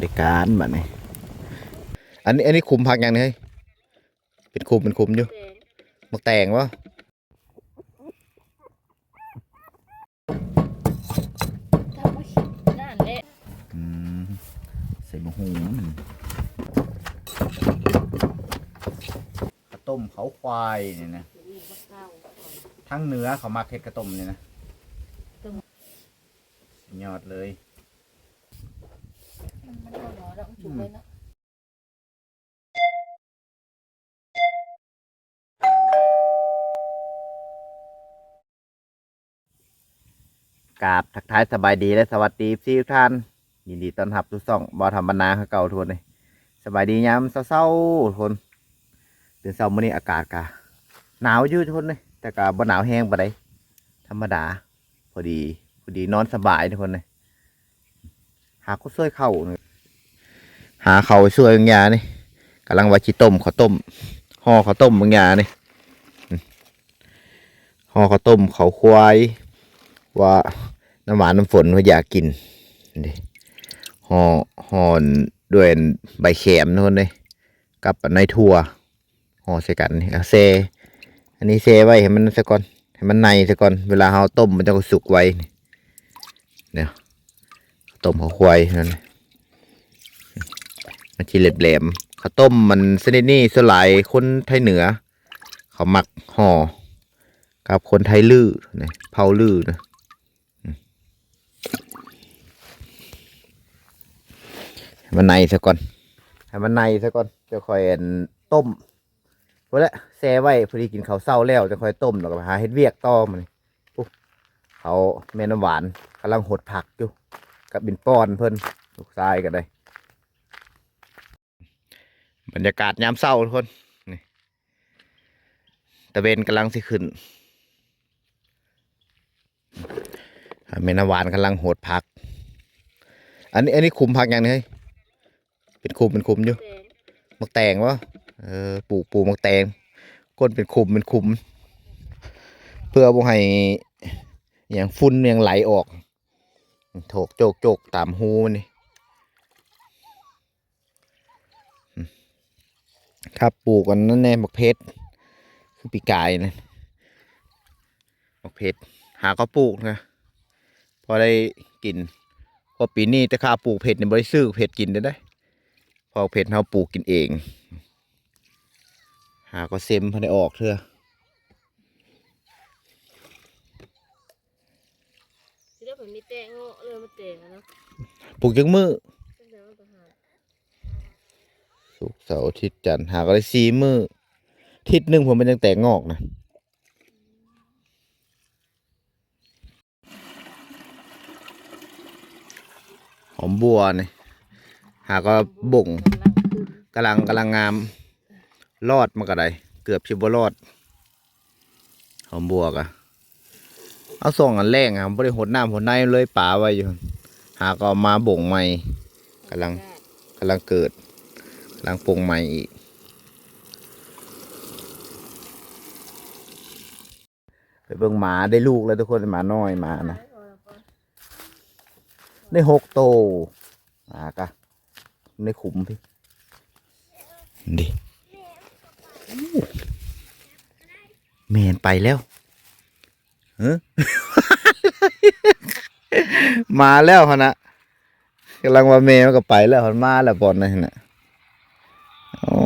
ในการบัดนี้อันนี้อันนี้คุมพักยังนี่เฮ้ยเป็นคุมเป็นคุมอยู่แดงมักแตงวะถ้าว่าคิดนั่นแหละอืมใส่บะหูมันข้าวต้มเขาควายเนี่ยนะมีมะเก้าทั้งเนื้อเขามาเค็ดกระต้มเนี่ยนะต้มยอดเลยมันมัน เอาหนอแล้วจุกเลยเนาะกราบทักทายสบายดีและสวัสดีพี่ทุกท่าน ยินดีต้อนรับทุกซ่องบอธรรมนาคือเก่าทุนเลยสบายดียามเศร้าๆทุนตื่นเช้ามื้อนี้อากาศกะหนาวอยู่ทุนเลยแต่กะบ่หนาวแห้งปานใดธรรมดา พอดี พอดีนอนสบายทุกคนเลยหาข้าวซอยเข่านี่ หาเขาวช่วยบางอยางนี่กำลังว่าจิต้มข้าวต้มห่อข้าวต้มบางอย่างนี่ห่อข้าวต้มเขาควาย ว่าน้ำหวานน้ำฝนว่าอยากกินนี่ห่อห่อนด้วยใบแขมนู่นเลยกับในถั่วห่อใส่กันนี่เซอันนี้เซไว้ให้มันซะก่อนให้มันในซะก่อนเวลาเราต้มมันจะสุกไว่เนี่ยต้มข้าวควายนั่นน่ะ มันชีเหล็บแหลมข้าวต้มมันชนิดนี้สลายคนไทยเหนือ เขาหมักห่อกับคนไทยลื้อนะเผาลื้อนะมันในซะก่อนให้มันในซะก่อนจะค่อยอันต้มพอละแซ่ไว้พอดีกินข้าวเศร้าแล้วจะค่อยต้มแล้วก็หาเฮ็ดเวียกต่อมันปุ๊บเขาแม่น้ำหวานกำลังหดผักอยู่กับบินป้อนเพิ่นลูกชายกันได้ บรรยากาศยามเศร้าทุกคนนี่ตะเวนกำลังสิขึ้นอ่าแม่น้ำหวานกำลังหดผัก อันนี้ อันนี้คุมผักยังนี้เป็นคุมเป็นคุมอยู่มักแตงวะเออปลูกปลูกมักแตงก้นเป็นคุมเป็นคุม เพื่อบ่ให้อย่างฝุ่นอย่างไหลออก โถกโจกโจกตามหูมันนี่อืม ครับปลูกกันนั่นแน่มักเพชรคือปีกายนะมักเพชรหาก็ปลูกนะพอได้กินเพอปีนี้แต่ข้าปลูกเผ็ดเนี่ยบริซื้อเผ็ดกินได้ได้เพอเผ็ดเราปลูกกินเอง หาก็เซมพอได้ออกเถอะสิได้ผมมีแตงเงาะเลยมาแตงอะเนาะปลูกจังมือ ตั้งแต่วันประหาร สุกเสาร์อาทิตย์จันทร์หาก็ได้สี่มือทิศหนึ่งผมมันยังแตกงอกนะหอมบัวนี่หาก็บ่งกำลังกำลังงาม รอดมาก็ไดเกือบชิบรอด หอมบัวกะเอาส่งอันแรงอะบริหดน้ำหดในเลยป่าไว้อยู่ หาก็มาบ่งใหม่กำลังกำลังเกิด กำลังปรุงใหม่อีก ไปเบิ่งหมาได้ลูกแล้วทุกคนหมาน้อยหมานะ ได้หกโตวหมากะในขุมพี่ดิอู้แมนไปแล้วเฮ้มาแล้วฮะนะกำลังว่าเมย์มันก็ไปแล้วมันมาแล้วบอลนะฮะนะ โอ้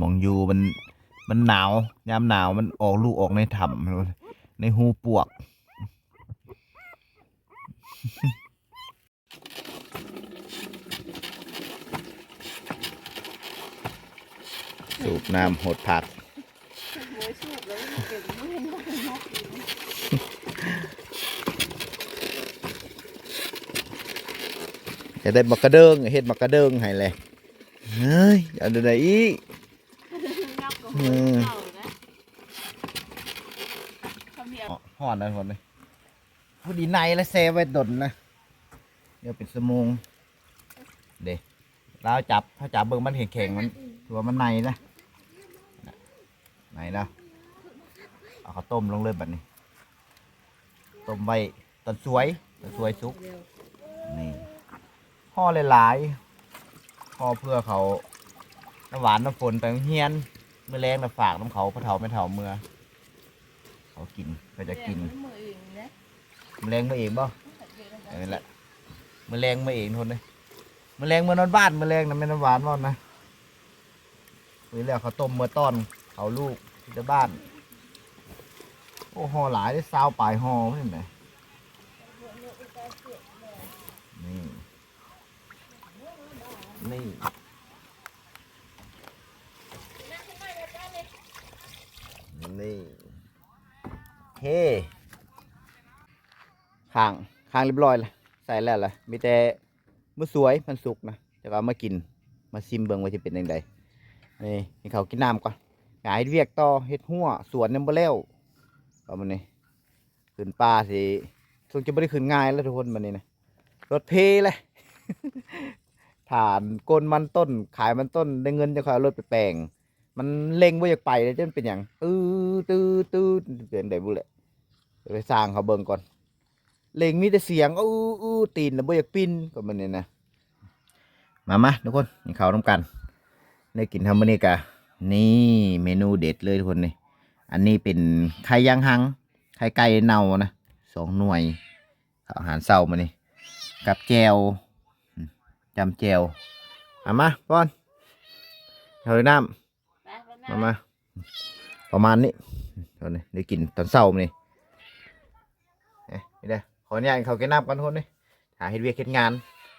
มองอยู่มัน มันหนาว ยามหนาวมันออกลูกออกในถ้ำในหูปวก บน้ำหดผักโวยสูบแล้วมันเก่งไม่เห็นว่าเป็นนกอยู่จะได้มักกระเดิงเฮ็ดมักกระเดิงให้เลยเฮ้ยอาดูไหนอีกงับกับอืหัวมเก่านะห่อนนะคนเลยพอดีในแล้วเซไว้ดนนะ เดี๋ยวเป็นสมงเด็เราจับถ้าจับเบิ่งมันแข็งๆมันถือว่ามันในนะ ในนะเอาข้าวต้มลงเลยแบบนี้ ต้มไว้ตอนสวยตอนสวยสุก นี่ห่อหลายๆห่อเพื่อเขาน้ำหวานน้ำฝนไปโรงเฮียนเมื่อแรงน้ำฝากน้ำเขาพระเถาไม่เถาเมื่อ เขากินก็จะกินมืออื่นนะมื่อแรงมาเองบ่นี่แหละมื่อแรงมาเองทนเลยมื่อแรงเมื่อนอนบ้านมื่อแรงนะไม่น้ำหวานบ่นะคุยแล้วเขาต้มเมื่อต้อน เขาลูกที่จะบ้าน โอ้หอหลายได้ซาวปลายหอไม่เห็นไหมนี่ นี่นี่เฮ้ข้างข้างเรียบร้อยเลยใส่แล้วล่ะมีแต่มือสวยมันสุกนะจะเอามากินมาซิมเบิ่งว่าจะเป็นยังไงนี่ให้เขากินน้ำก่อน หายเวียกต่อเฮ็ดหัวสวนยังบ่แล้วประมาณนี้ขึ้นป่าสิคงจะไม่ได้ขึ้นง่ายแล้วทุกคนมันนี้นะรถเพเลยฐานกลมันต้น ขายมันต้นได้เงินจะคอยเอารถไปแปลง มันเล็งว่าอยากไปเลยจนเป็นอย่างตื้อตื้อตื้อเป็นได้บุแหละเดี๋ยไปสร้างเขาเบิ่งก่อนเล็งมีแต่เสียงอู้อู้ตีนแล้วบ่อยากปิ้นก็มันนี่นะมามาทุกคนนี่เขาวน้ำกันได้กินทำมื้อนี้กะ นี่เมนูเด็ดเลยทุกคนนี่อันนี้เป็นไข่ย่างหัง ไข่ไก่เน่านะสองหน่วยข้าวอาหารเช้ามานี่กับแจวอืมจำแจวเอามาป้อนเฮ้ยน้ำไปไปมานะมาประมาณนี้ตอนนี้ได้กินตอนเช้ามานี่เอ๊ะนี่เด้อขออนุญาตเขาแกน้ำกันทุกคนนี่หาเฮ็ดเวียกเฮ็ดงาน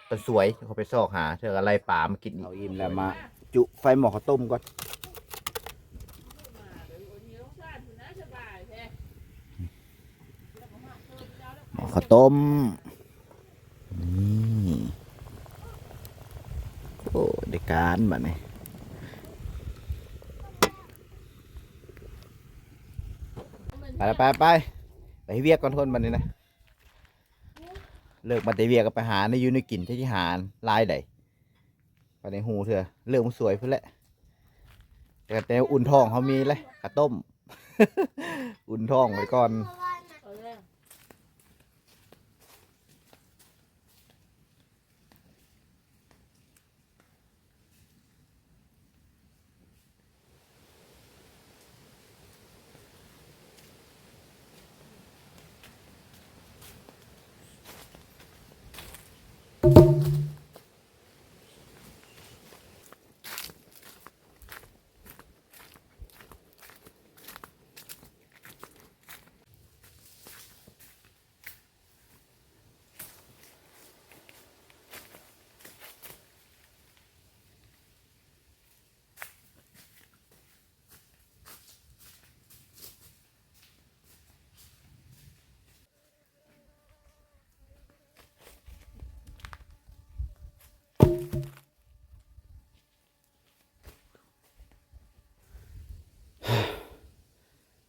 ตอนสวยเขาไปซอกหาเธออะไรป่ามากินเอาอิ่มแล้วมา จุไฟหม้อข้าวต้มก่อนหม้อ ข้าวต้มนี่โอ้ได้การบัดนี้ไปไปไปไปเวียกก่อนทนมันนี่นะเลิกมาแต่เวียกก็ไปหาในยูในกินที่ทหารลายใดไปในหูเถอะเรื่องมันสวยเพื่อแหละแต่แต่อุ่นทองเขามีเลยกระต้ม อุ่นทองไว้ก่อน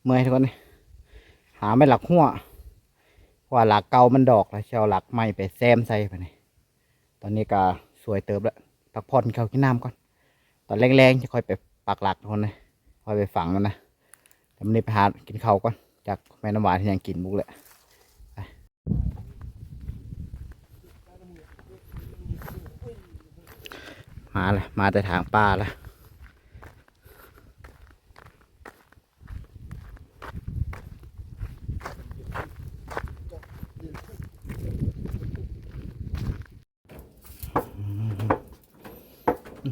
เมื่อยทุกคนนี่หาไม่หลักหัวเพราะว่าหลักเก่ามันดอกแล้วเชาหลักใหม่ไปแซมใส่ไปนี่ตอนนี้ก็สวยเติบแล้วพักผ่อนเขากินน้ำก่อน ตอนแรงๆจะค่อยไปปักหลักทุกคนนะค่อยไปฝังมันนะแต่มันนี้ไปหากินเขาก่อนจากแม่น้ำหวานที่ยังกินบุกแหละไปมาเลยมาแต่ทางป้าแล้ว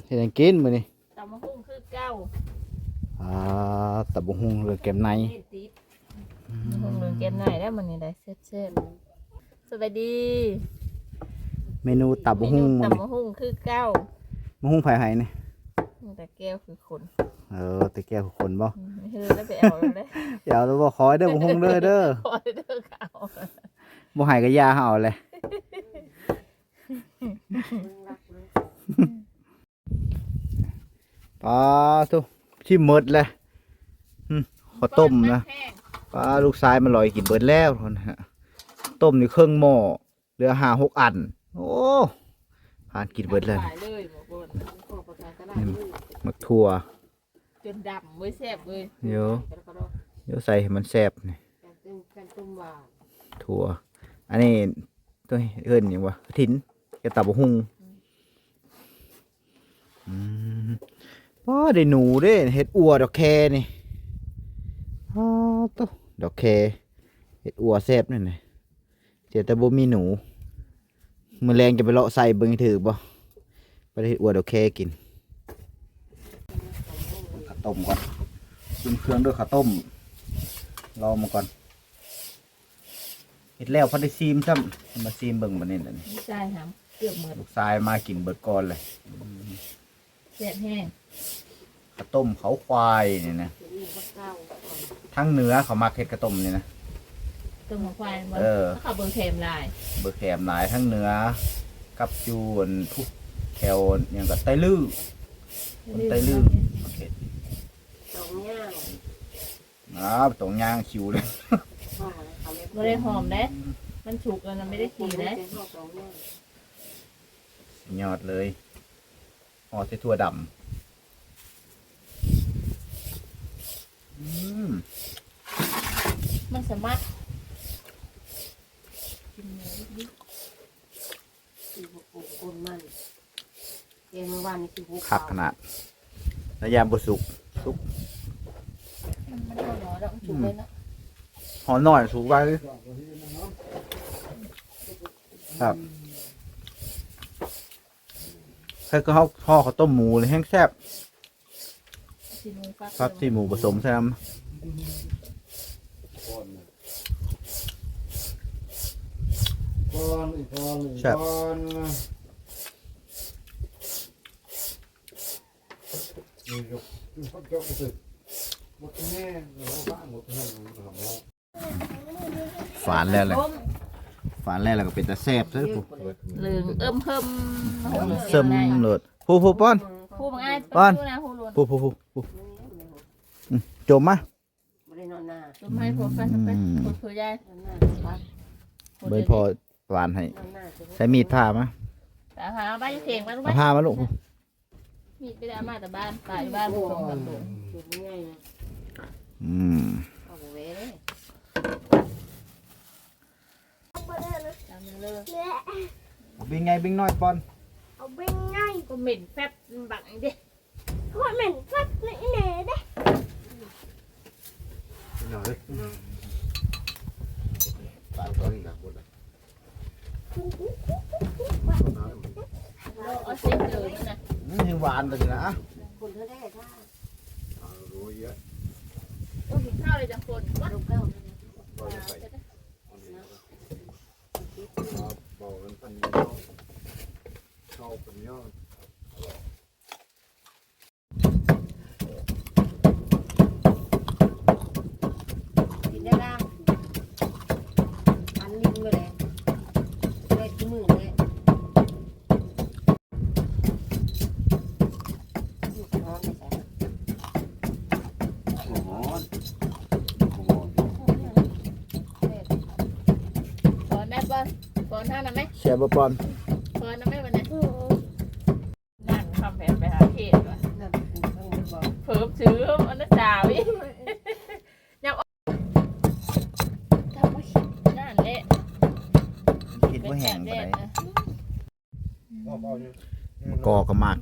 เห็นยังกินมือนี่ตำมะฮุ่งคือเก้าอ่าตะบุงหุงเรือเก็บในเฮ็ดติดมะฮุ่งเรืองเกมไหนได้มันนี่ได้เซ็ตเซ็ตสวัสดีเมนูตับบุงหุงเมมันนูตำมะฮุ่งคือเก้าบุงหุงไผ่ไห้นี่แต่แก้วคือคนเออตะแก้วคือคนบ่อืมเฮ้ยแล้วไปเอาเลยเดี๋ยวเราบอกขอให้เด้อบุงหุงเด้อเด้อขอเด้อเขาบ่ใหายก็ยาเฮาเลย ปลาทุชิมหมดเลยอืมข้าวต้มนะแห้งปลาลูกชายมันลอยกินเบิดแล้วทนฮะต้มนี่เครื่องหม้อเหลือห้าหกอัน โอ้พหานกินเบิดเลยขายเลยหมอบนขอประกาศก็ได้มักทั่วจนดำเว้ยแซ่บเว้ยเดี๋ยวแล้วก็ต้องเดี๋ยวใส่ให้มันแซ่บนี่การต้มการต้มหวานถั่ว อันนี้ตัวเอิ้นหยังวะทิ้นกระตับกหุงอืม ป้าได้หนูเด้เห็ดอัวดอกแคนี่อ้าวตัวดอกแคเห็ดอัวแซ่บนั่นน่ะเสียแต่บ่มีหนูมื้อแรงจะไปเลาะใส่เบิ่งให้ถือบ่ไปได้เห็ดอัวดอกแคกินข้าวต้มก่อนกินเครื่องด้วยข้าวต้มรอมาก่อนเห็ดแล้วพอได้ซีมซ้ำมาซีมเบิ่งบันนี้แหละนี่ไม่ใช่หำเกือบหมดลูกชายมากินเบิดก่อนเลย แซ่บแห้งข้าวต้มเขาควายนี่นะจะมีข้าวเก้าก่อนทั้งเนื้อเขามาเห็ดกระต้มนี่นะ ต้มหัวควายมันเออแล้วเขาเบิ่งเค็มลาย เบิดแถมหลายทั้งเนื้อกับจวนทุกแถวอย่างกับไตลื้อคนไตลื้อโอเคสองย่างนะตรงย่างคิวเลยห่ออะไรเขาเรียกไม่ได้หอมเด้มันฉุกแล้วนะไม่ได้ขี่เด้ห่อสองย่างยอดเลย ห่อใส่ถั่วดำอืมมันสามารถคือพวกปลูกคนมันเกมเมื่อวานนี่คือพวกคักขนาดแล้วยามบุสุกสุกมันมันหอมหอมแล้วมันฉุกเลยเนาะหอมหน่อยสุกไปครับ ใครก็เขาห่อข้าวต้มหมูเลยแห้งแซ่บซีนูฟักครับที่หมูผสมแซมก่อนอีกก่อนอีกแซ่บก่อนนี่ยกยกยกไปสิหมดแน่เราบ้านหมดแน่เราหมด ฝานแล้วเลย ฝานแล้วแล้วก็เป็นตะแซ่บซะปุ๊เหลืองเอิ่มเพิ่มเสริมโหลดผู้ผู้ป้อน ผู้บางไอ้ป้อน ผู้นะผู้ล้วนผู้ผู้ผู้ผู้อืมจมมาไม่ได้นอนหน้าต้นไม้พวกกันไปอืมผู้ผู้ใหญ่นอนหน้าบ้านเบิดพอหวานให้ นอนหน้าจะใช้มีดผ่ามาแต่หาบ้านเข่งมาลูกเอาไหมผ่ามาลูกมีดไปได้มาแต่บ้านป่าอยู่บ้านผู้สองสามตัวคือไม่ง่ายนะอืม เอาไปเว้ย จำยังเลิก บิงไงบิงน้อยป้อนเอาไปง่ายก็เหม็นแฟบบังดิเพราะเหม็นฟัดนี่แน่เด้หน่อยตายตอนนี้หนักหมดเลยเอาเส้นเดินนะนี่ยังหวานตัวนี้นะอะคนเธอได้ถ้ารู้เยอะต้องกินข้าวเลยจังคนวัด กินได้ล่างอันลิ้ไปเลยเลยที่มือเลยลูกน้องไปใส่โอ้โหโอ้โหฟอนได้ป่ะฟอนท่านะไหมเชียร์บ่ปอน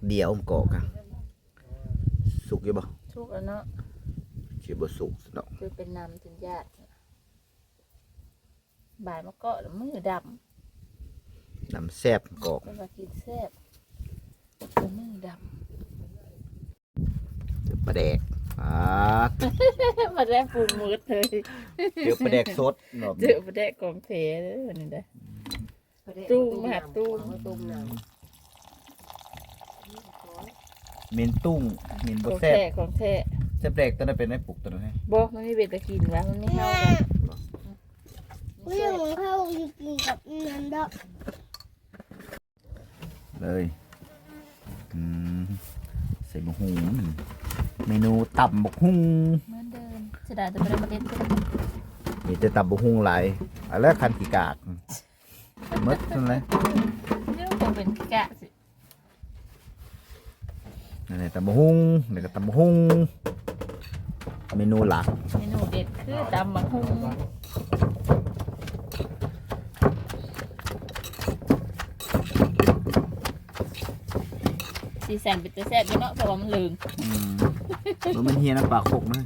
เดียวมะกอกกันสุกอยู่บ่ชุกแล้วเนาะสิบ่สุกดอกคือเป็นนำถึงญาติบ่ายมาเกาะแล้วมือดน้ำแซ่บมะกอกำเป็นว่ากินแซ่บเป็นมือดปลาแดกอ่าำ มาได้ปรุงมืดเลยเดี๋ยวปลาแดกสดรอบเจนี้อประเดกของเพเลยวันนี้ได้ ตุ้มมาตุ้ม ตุ้มน้ เมนตุ้งเมนขบ่องแซ่บแท้ของแท้แซ่บแดกตัวนั้นเป็นไอ้ปลูกตัวนั้นให้บอกมันไม่เป็นตะกินวะมันไม่เข้ากันเรื่องเข้าจริงๆกับนันดอกเลยอืมใส่บะฮุงเมนูตับบกฮุงเหมือนเดิมเสียดายแต่ไม่ได้มาเล่นกันมีแต่ตับบกฮุงหลายอะไรคันขี้กากหมดนั่นเลยเรื่องคงเป็นแกะสิ นั่นแหละตำบักหุ่งนี่ก็ตำบักหุ่งเมนูหลัก เมนูเด็ดคือตำบักหุ่งสีสันเป็นจะแซ่บอยู่เนาะเพราะว่ามันเหลือง อืมแล้วมันเฮียน้ำปลาโคกนะ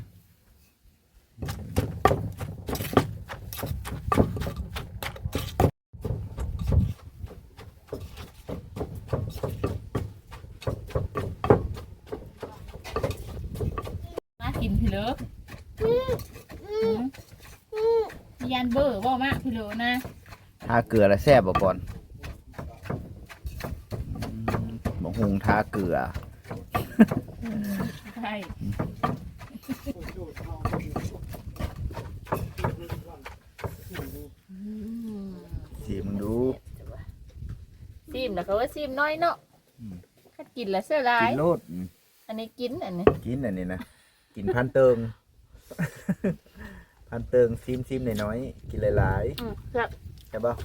น่ากินพี่เลิฟยันเบอร์ว่ามากพี่เลิฟนะ ทา เกลือแล้วแซ่บบ่ก่อนอืมบักหุ่งทาเกลือ ใช่สิมึงดู ซิมนะเขาว่าซิมน้อยเนาะถ้ากินแล้วเสียร้ากิย นโลดอืมอันนี้กินอันนี้กินอันนี้นะกินพันเติง พันเติงซิมซิมหน่อยๆกินหลายอืมครับๆ ช่ปะ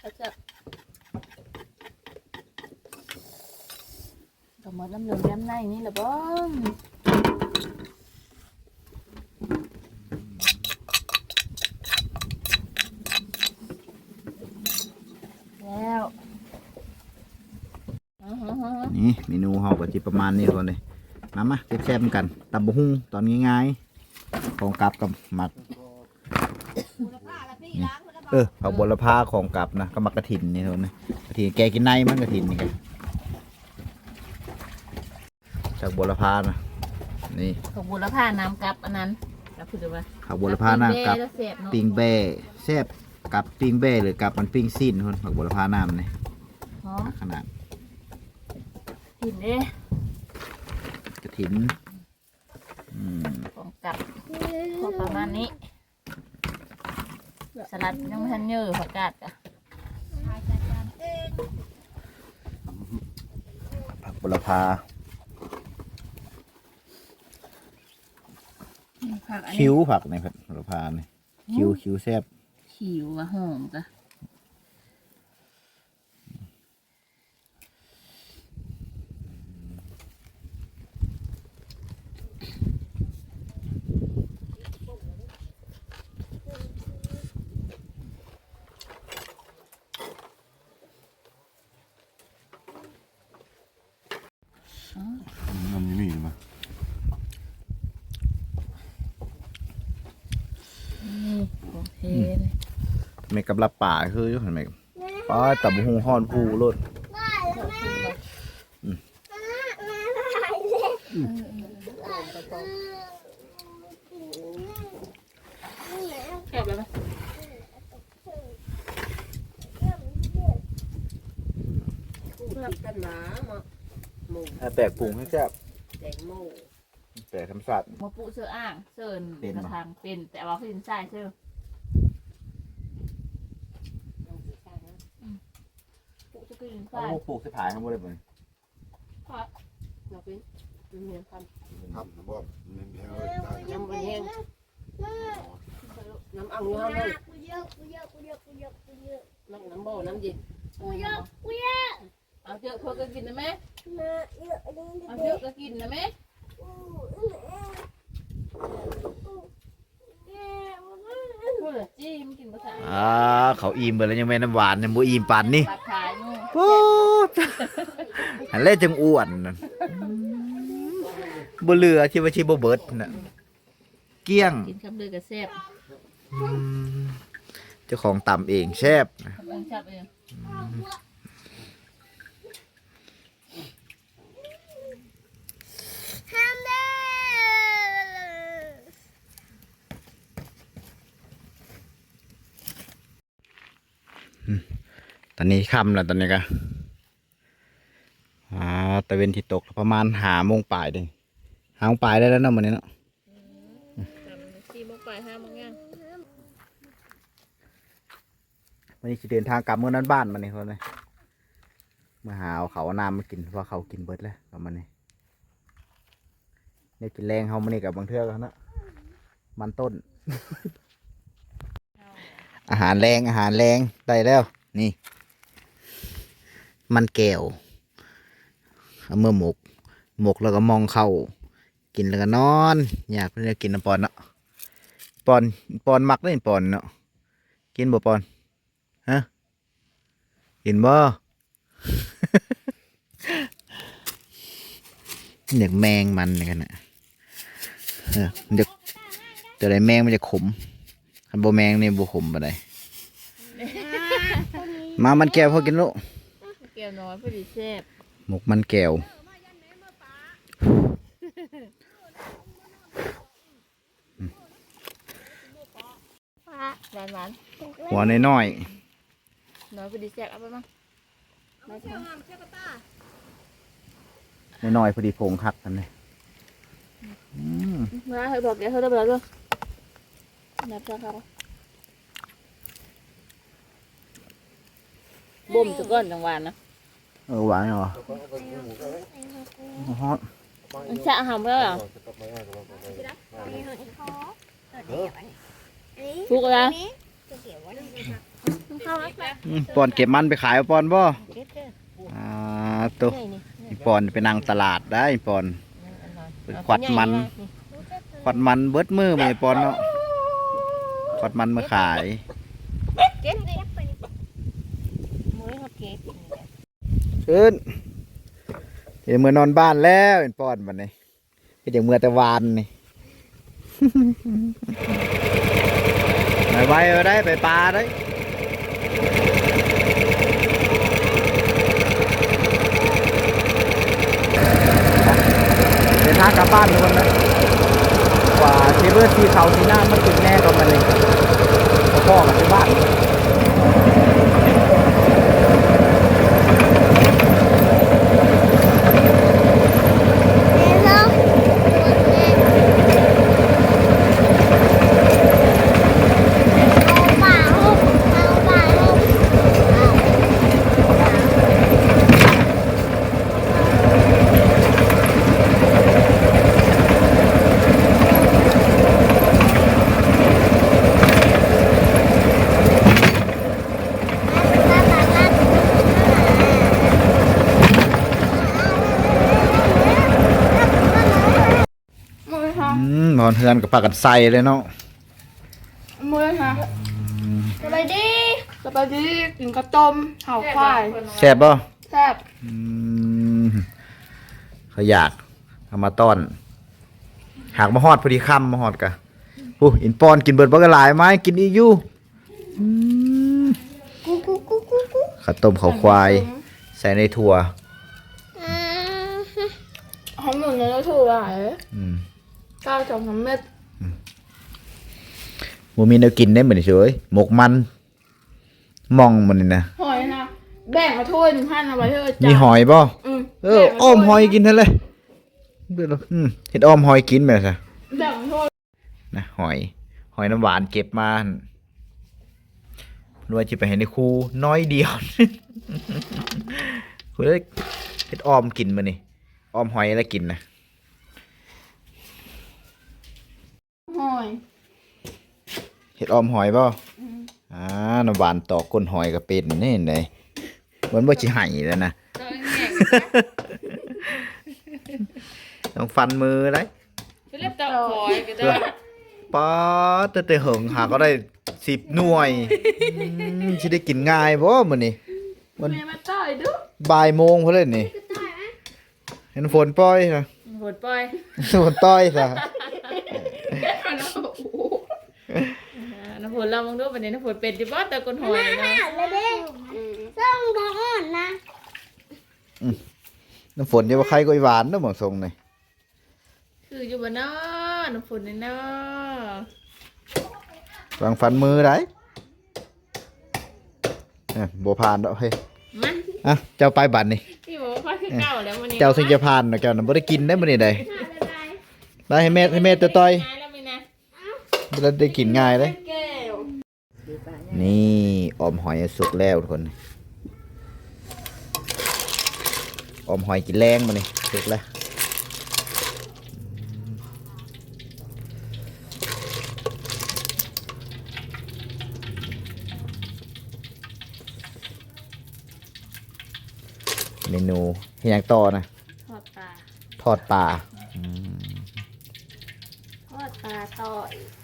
แล้วจะก็หมดน้ำเหลืองย้ำในนี่แหละบ้องแล้วอื้อหือหือนี่เมนูเฮาก็สิประมาณนี้ก่อนเลยมามาแซ่บๆกันตำบักหุ่งตอนง่ายๆของกับกับหมักนี่ เออผักบัวละพาของกับนะก็มักกระถินนี่ทุกคนนะกระถินแกกินในมันกระถินนี่แกจากบัวละพานะนี่ของบุรพาน้ำกับอันนั้นกับคือว่าผักบัวละพาน้ำกับเสียบเนาะปิ้งแบ่แซ่บกับปิ้งแบ่หรือกับมันปิ้งสิ้นคนผักบัวละพาน้ำนี่หอมขนาดกินเด้กระถินอืมของกับพอประมาณนี้ สลัดยังไม่ทันเยอะผักกาดกะผักบัวละพาผักอันคิ้นี้วผักในผักบัวละพานี่คิ้วคิ้วแซ่บขิวอะหอมกะอ๋อ มันมีมีมั้ย นี่โอเคเลย ไม่กับลับป่าคืออยู่ห็นไหมป้าตับหูฮ้อนผู้รถแอบเลยไหมกันหนามาหมูแปลกปรุงให้แซ่บแตงโมแปลกธรรมชาติมาปุเสื้ออ่างเสื้อเป็นทางเป็น แต่ว่าขึ้นใช่เสื้อ ต้องสีข้างนะ ปุ จะขึ้นเอาใช่ปลูกสิผายข้างบนเลยมั้ยเราเป็นเป็นเมียพันครับบ่มันแห้งเลยตายน้ำมันแห้งน้ำอ่างน้ำเลยกูเยอะกูเยอะกูเยอะกูเยอะกูเยอะน้ำน้ำบ่อน้ำเย็นกูเยอะกูเยอะเอาเยอะเพื่อก็กินนะแม่มาเยอะนี่เอาเยอะก็กินนะแม่กูเยอะพูด เลยจิ้มกินภาษาอ่าเขาอิ่มไปแล้วยังแม่น้ำหวานยังบ่อิ่มปานนี่ปลาขายงูปูดอันแรกจังอ้วนน่ะบ่เหลือที่ว่าสิบ่เบิดน่ะเกลี้ยงกินคำเดือกับแซ่บอืมเจ้าของต่ำเองแซ่บนะคำเองชับเอง ทำได้ ตอนนี้ค่ำแล้วตอนนี้ก็อ่าตะเวนที่ตกประมาณหาโมงปลายเด้หาโมงปลายได้แล้วเนาะมื้อนี้เนาะสี่โมงปลายห้าโมงยังวันนี้สิเดินทางกลับเมื่อนั้นบ้านมาเนี่ยคนเลยมาหาเอาเขาวเอาน้ำมากินเพราะว่าเขากินเบิดแล้วประมาณนี้เนี่ยกินแรงเขามานี่กับบางเทือกแล้วนะมันต้นอา หารแรงอาหารแรงได้แล้ว นี่ มันแก้วเมื่อหมก หมกแล้วก็มองเข้า กินแล้วก็นอน อยากเพื่อนกินปอนเนาะปอนปอนมักได้ปอนเนาะกินบ่ปอนฮะกินบ่อยากแมงมันกันนะเออมันจะแต่ไรแมงมันจะขมคันบ่แมงนี่บ่ขมปานใด มามันแก้วพอกินลูกแก้วน้อยพอดีแซ่บหมกมันแก้วฟ้าหวานหวานหัวน้อยๆน้อยพอดีแซ่บเอาไปมั้งมาทๆน้อยๆพอดีโพงคักกันเลยอืมำมาเฮ้ยบอกแกเฮ้ยได้ไปแล้วด้วยนับราคาบ่ มจะก้อนจังหวานนะเออหวานเหรอฮอตมันจะอาหารเมื่อไหร่ทุกอะไรอืมปอนเก็บมันไปขายเอาปอนบ่อ่าตัวอีปอนไปนั่งตลาดได้ปอนไปควัดมันควัดมันเบิดมือมาไอ้ปอนเนาะควัดมันมาขาย เก็บเลยมือเขาเก็บ ขึ้นเดี๋ยวเมื่อนอนบ้านแล้วเป็นปอนบันนี้ก็อย่างเมื่อแต่วานนี่ไปไว้ได้ไปปลาได้เดินทางกลับบ้านทุกคนนะกว่าเทเบิร์ทีเขาทีหน้ามันติดแน่ก็มาเลยพ่อกับที่บ้าน เร็วเอาป่าหุบเอาป่าหุบ มือค่ะ อืมนอนเฮือนกับปากกันใส่เลยเนาะมือค่ะสบายดีสปาเกตตี้กินกระต้มเห่าควายแซ่บป่ะแซ่บอืมเขาอยากเอามาต้อน หากมาฮอดพอดีค่ำมาฮอดกะอู้อินปอนกินเบิดบ่กหลายไหมกินอีกอยู่อืมกูกูกูกูกูข้าวต้มข้าวควาย ใส่ในถั่วอ่าหอมหนึ่งแล้วถูกหลายอืมเก้าสองสามเม็ดบ่มีแนวกินได้เหมือนเฉยหมกมันมองมันนี่นะหอยนะแบ่งมาถ้วยหนึ่งพันเอาไว้เถอะจ้ะมีหอยบ่อืมเอออ้อมหอยกินเท่าเลยเบื่อแล้วอืมเฮ็ดอ้อมหอยกินแม่ซะแบ่งมาถ้วยนะหอย หอยน้ำหวานเก็บมาหั่นรวยจะไปเห็นในคูน้อยเดียว คุณได้เฮ็ดออมกินมานี่ออมหอยแล้วกินนะ ห อยเฮ็ดออมหอยเปล่าอ่าน้ำหวานต่อก้นหอยก็เป็นนี่ไหนมันว่าจิไห้แล้วนะต้องฟันมือได้ไปเรียบตะหอยก็ได้ป๊าดแต่แต่เหิงหาก็ได้สิบหน่วยอืมสิได้กินง่ายบ่มื้อนี้มันแม่มาต่อยดูบ่ายโมงเพิ่นเลยนี่เห็นฝนปล่อยนะหดปล่อยฝนต้อยซะ น้ำฝนเรามองดูประเด็นน้ำฝนเป็นที่บ้านแต่คนหอยนะอ่านเลยเด้ส่งทางอ่อนนะน้ำฝนจะว่าใครก็อีหวานเด้อหมองทรงนี่คืออยู่บ้านเนาะน้ำฝนนี่เนาะวางฟันมือได้เอ้ยบ่ผ่านดอกเฮ้ยมันอะเจ้าไปบัดนี่ พี่บอกว่าคือเก่าแล้วมันนี่เจ้าถึงจะผ่านนะเจ้าน่ะบ่ได้กินได้มื้อนี้ได้บ๊ายบายได้ให้แม่ให้แม่ตะต้อยง่าย แล้วมีนะบ่ได้ได้กินง่ายเลย แก้วนี่ออมหอยสุกแล้วทุกคนออมหอยกินแรงมานี่สุกแล้วเมนูให้ยังต่อนะทอดปลาอืม ทอดปลาต่อยอะ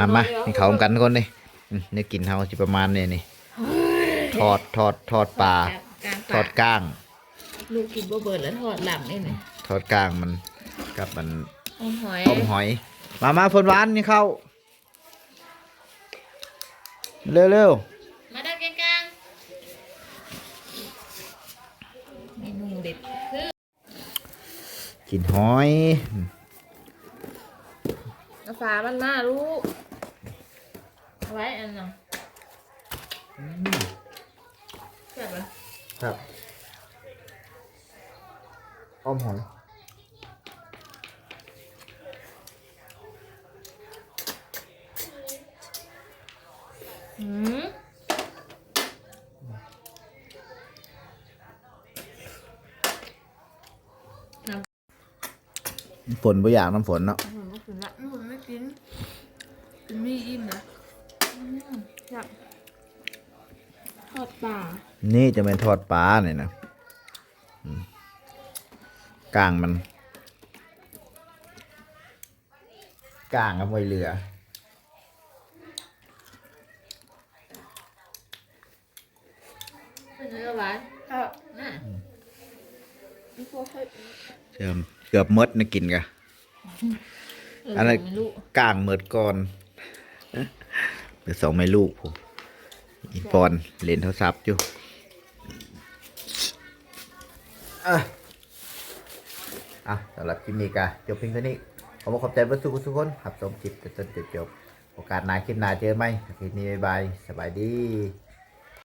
มามานี่เขากันทุกคนนี่อืมนี่กินเฮาสิประมาณนี้นี่ทอดทอดทอดปลากลางทอดก้างลูกกินบ่เบิดแล้วทอดหลังนี่นี่ทอดก้างมันกับมันอมหอยต้มหอย มามาฝนหวานนี่เข้าเร็วเร็วมาดักกลางเมนูเด็ดคือๆกินหอยเอาฝามันมาลูกเอา ไว้อันน่ะแซ่บปะครับอ้อมหอยอืมฝนบ่อยากน้ำฝนเนาะหนูไม่กินละหนูไม่กินกินไม่อิ่มนะ อืมอยากทอดปลานี่จะเป็นทอดปลาเนี่ยนะอืมกลางมันกลางกับไว้เรือเป็นเนื้อหวานครับน่ะเกือบเกือบหมดนะกินกะเอะไรไม่รู้กลางหมดก่อน เดี๋ยวสองแม่ลูกผมอีปอนเล่นเท่าซับอยู่อะอะสำหรับคลิปนี้ก็จบเพียงเท่านี้ขอบคุณขอบใจเพื่อนทุกคนครับชมคลิปจนจนจบโอกาสหน้าคลิปหน้าเจอไหมคลิปนี้บ๊ายบายสบายดี